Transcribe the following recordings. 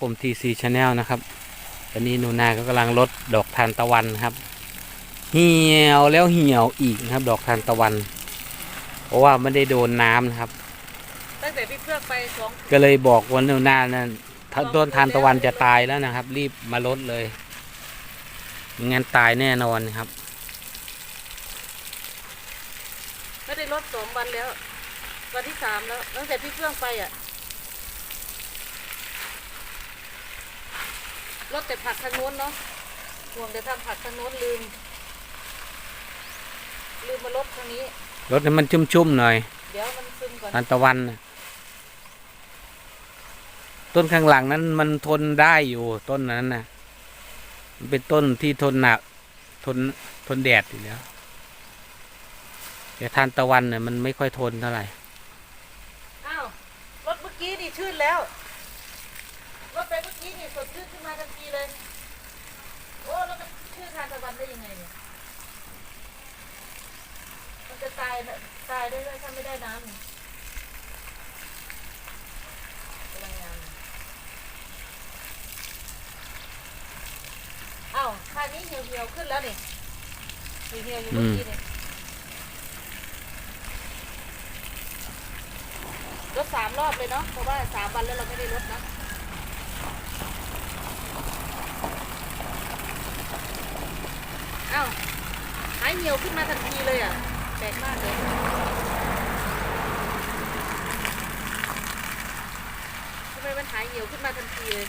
ผม TC Channel นะครับตอนนี้หนูนาก็กำลังลดดอกทานตะวันครับ เหี่ยวแล้วเหี่ยวอีกนะครับ ดอกทานตะวัน เพราะว่าไม่ได้โดนน้ำนะครับ ตั้งแต่พี่เพื่อกไปสองก็เลยบอกวันหนูนานั้นถ้าต้นทานตะวันจะตายแล้วนะครับ รีบมาลดเลยไม่งั้นตายแน่นอนครับ ไม่ได้ลดสองวันแล้ว วันที่สามแล้วตั้งแต่พี่เพื่องไปอะ ลดแต่ผักทางโน้นเนาะห่วงแต่ทำผักทางโน้นลืม ลืมมาลดทางนี้ลดให้มันชุ่มๆหน่อยเดี๋ยวมันซึมก่อน ทานตะวันน่ะต้นข้างหลังนั้นมันทนได้อยู่ต้นนั้นนะมันเป็นต้นที่ทนหนักทนทนแดดอยู่แล้วแต่ทานตะวันเนี่ยมันไม่ค่อยทนเท่าไหร่ อ้าว รถเมื่อกี้นี่ชื่นแล้วรถ ไปเมื่อกี้นี่สดชื่นขึ้นมาทันทีเลย โอ้แล้วมันชื่นทานตะวันได้ยังไงเนี่ยมันจะตายตายได้ด้วยถ้าไม่ได้น้ำนี่กำลังงามเอ้าวทางนี้เหี่ยวเหี่ยวขึ้นแล้วนี่เหี่ยวเหี่ยวอยู่เมื่อกี้นี่รถสามรอบเลยเนาะเพราะว่าสามวันแล้วเราไม่ได้รถนะ อ้าวหายเหี่ยวขึ้นมาทันทีเลยอะแปลกมากเลยทำไมมันหายเหี่ยวขึ้นมาทันทีเลย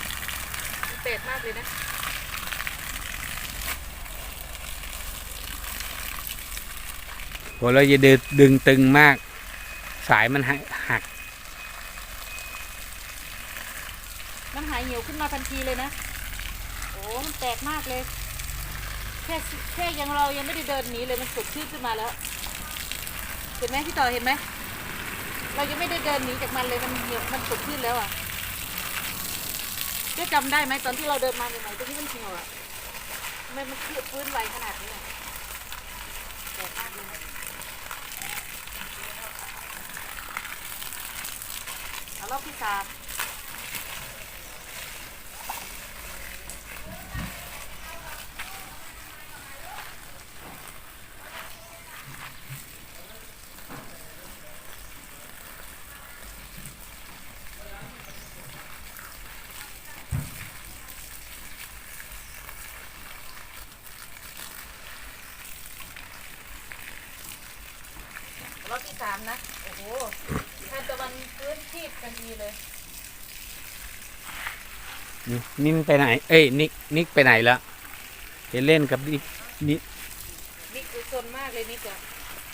มันแปลกมากเลยนะพอเราจะดึงดึงตึงมาก สายมันหักหัก มันหายเหี่ยวขึ้นมาทันทีเลยนะ โอ้มันแปลกมากเลย แค่แค่ยังเรายังไม่ได้เดินหนีเลยมันสดชื่นขึ้นมาแล้ว เห็นไหมพี่ต่อเห็นไหมเรายังไม่ได้เดินหนีจากมันเลยมันเหี่ยวมันสดชื่นแล้วอะก็จำได้ไหมตอนที่เราเดินมาใหม่ๆตรงนี้มันเหี่ยวอะทำไมมันคืบฟื้นไวขนาดนี้อะแปลกมากเลยเอารอบที่สามามนะ โอ้โหทานตะวันพื้นที่กันดีเลย นิ่นไปไหน เอ้ยนิกนิกไปไหนแล้วเห็นเล่นกับนิกนิกนี่คือโซนมากเลยนี่จ้ะ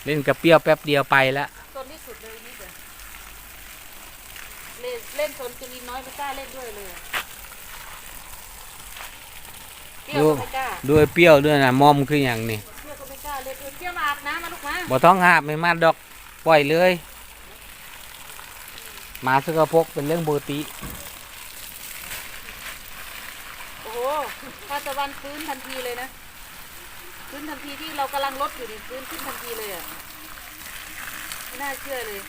เล่นกับเปรี้ยวแป๊บเดียวไปแล้วโซนที่สุดเลยนี่จ้ะเล่นเล่นโซนจุลินน้อยไม่กล้าเล่นด้วยเลยอะเปรี้ยวก็ไม่กล้าด้วยเปรี้ยวด้วยนะมอมคืออย่างนี้เปรี้ยวก็ไม่กล้าเล่นด้วยเปรี้ยวมาอาบน้ำมาลูกมาบ่ต้องหาบไม่มาดอก ปล่อยเลยหมาสกปรกเป็นเรื่องปกติโอ้โหทานตะวันฟื้นทันทีเลยนะฟื้นทันทีที่เรากำลังลดอยู่นี่ฟื้นขึ้นทันทีเลยอะไม่น่าเชื่อเลย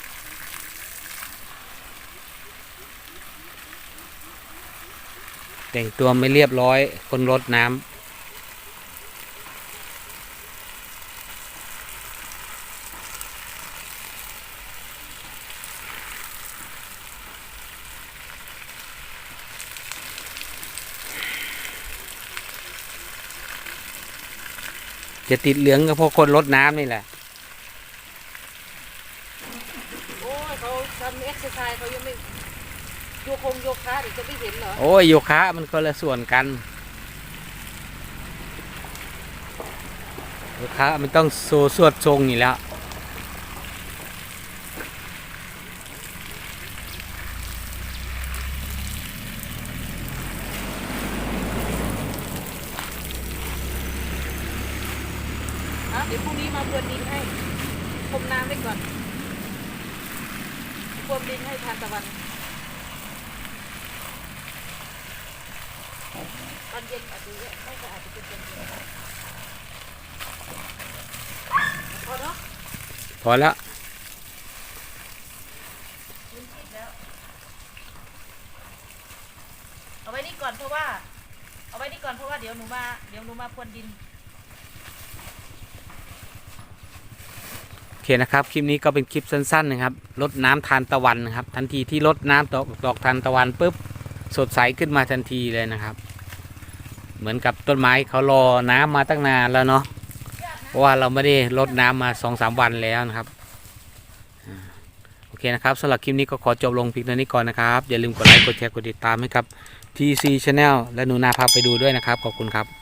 แต่งตัวไม่เรียบร้อยคนรดน้ำ จะติดเหลืองก็เพราะคนรดน้ำนี่แหละโอ้ยเขาทำเอ็กซ์ไซส์เขายังไม่โยคงโยคะเดี๋ยวจะไม่เห็นเหรอโอ้ยโยคะมันก็ละส่วนกันโยคะมันต้องโซสวดทรงนี่แล้ว เดี๋ยวพรุ่งนี้มาพรวนดินให้พรมน้ำไว้ก่อนพรวนดินให้ทานตะวัน ตอนเย็นอาจจะเยอะไม่ก็อาจจะเป็นเย็นๆพอเนาะพอแล้วยืนคิดแล้วเอาไว้นี่อนเพราะว่า เอาไว้นี่ก่อนเพราะว่าเดี๋ยวหนูมาเดี๋ยวหนูมาพรวนดิน โอเค นะครับ คลิปนี้ก็เป็นคลิปสั้นๆนะครับรดน้ำทานตะวันนะครับ ทันทีที่รดน้ำดอกดอกทานตะวันปุ๊บสดใสขึ้นมาทันทีเลยนะครับ เหมือนกับต้นไม้เขารอน้ำมาตั้งนานแล้วเนาะเพราะว่าเราไม่ได้รดน้ำมาสองสามวันแล้วนะครับโอเคนะครับสำหรับคลิปนี้ก็ขอจบลงเพียงเท่านี้ก่อนนะครับ อย่าลืมกดไลค์กดแชร์กดติดตามให้กับ TC Channel และหนูนาพาไปดูด้วยนะครับ ขอบคุณครับ